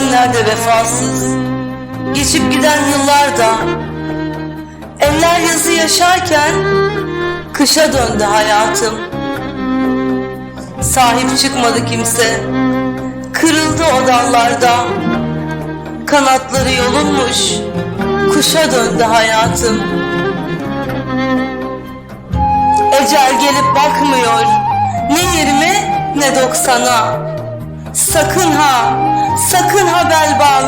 demesinler de vefasız. Geçip giden yıllarda eller yazı yaşarken kışa döndü hayatım. Sahip çıkmadı kimse. Kırıldı o dallarda. Kanatları yolunmuş. Kuşa döndü hayatım. Ecel gelip bakmıyor. Ne yirmi ne doksana. Sakın ha,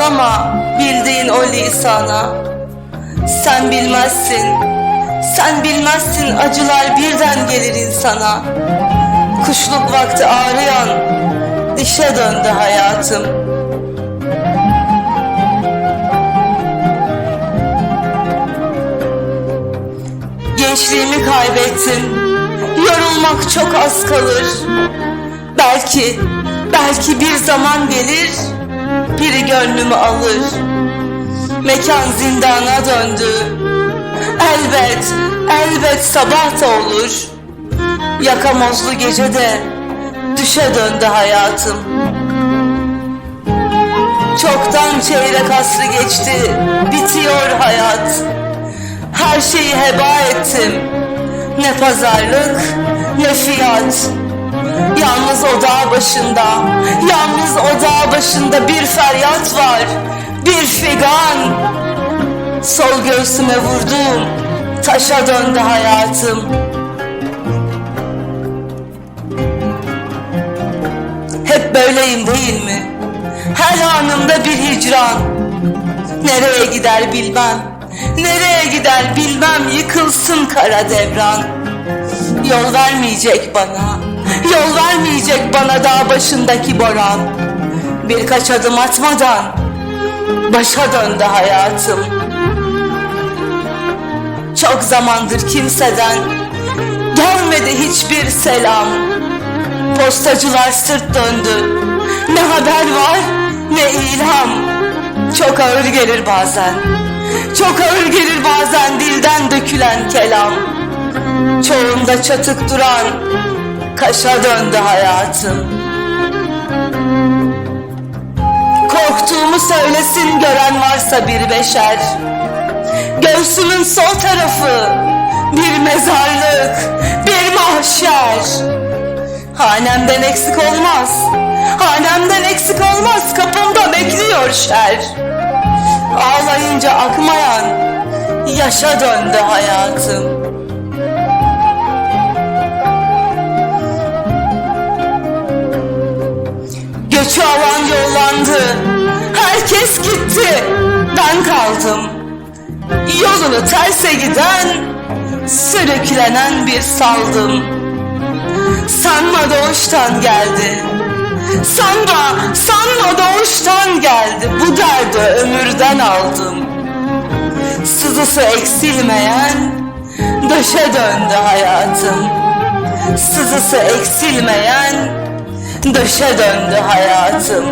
bağlama bildiğin o lisana. Sen bilmezsin, sen bilmezsin acılar birden gelir insana. Kuşluk vakti ağrıyan dişe döndü hayatım. Gençliğimi kaybettim. Yorulmak çok az kalır. Belki, belki bir zaman gelir, gönlümü alır. Mekan zindana döndü. Elbet, elbet sabah da olur. Yakamozlu gecede düşe döndü hayatım. Çoktan çeyrek asrı geçti, bitiyor hayat. Her şeyi heba ettim. Ne pazarlık, ne fiyat. Yalnız o dağ başında, yalnız o dağ başında bir feryat var, bir figan. Sol göğsüme vurdum, taşa döndü hayatım. Hep böyleyim değil mi? Her anımda bir hicran. Nereye gider bilmem. Nereye gider bilmem yıkılsın kara devran. Yol vermeyecek bana. Yol vermeyecek bana dağ başındaki boran. Birkaç adım atmadan başa döndü hayatım. Çok zamandır kimseden gelmedi hiçbir selam. Postacılar sırt döndü. Ne haber var ne ilham. Çok ağır gelir bazen. Çok ağır gelir bazen dilden dökülen kelam. Çoğunda çatık duran kaşa döndü hayatım. Korktuğumu söylesin gören varsa bir beşer. Göğsümün sol tarafı bir mezarlık, bir mahşer. Hanemden eksik olmaz. Hanemden eksik olmaz. Kapımda bekliyor şer. Ağlayınca akmayan yaşa döndü hayatım. Herkes gitti. Ben kaldım. Yolunu terse giden, sürüklenen bir saldım. Sanma doğuştan geldi. Sanma, sanma doğuştan geldi. Bu derdi ömürden aldım. Sızısı eksilmeyen döşe döndü hayatım. Sızısı eksilmeyen döşe döndü hayatım.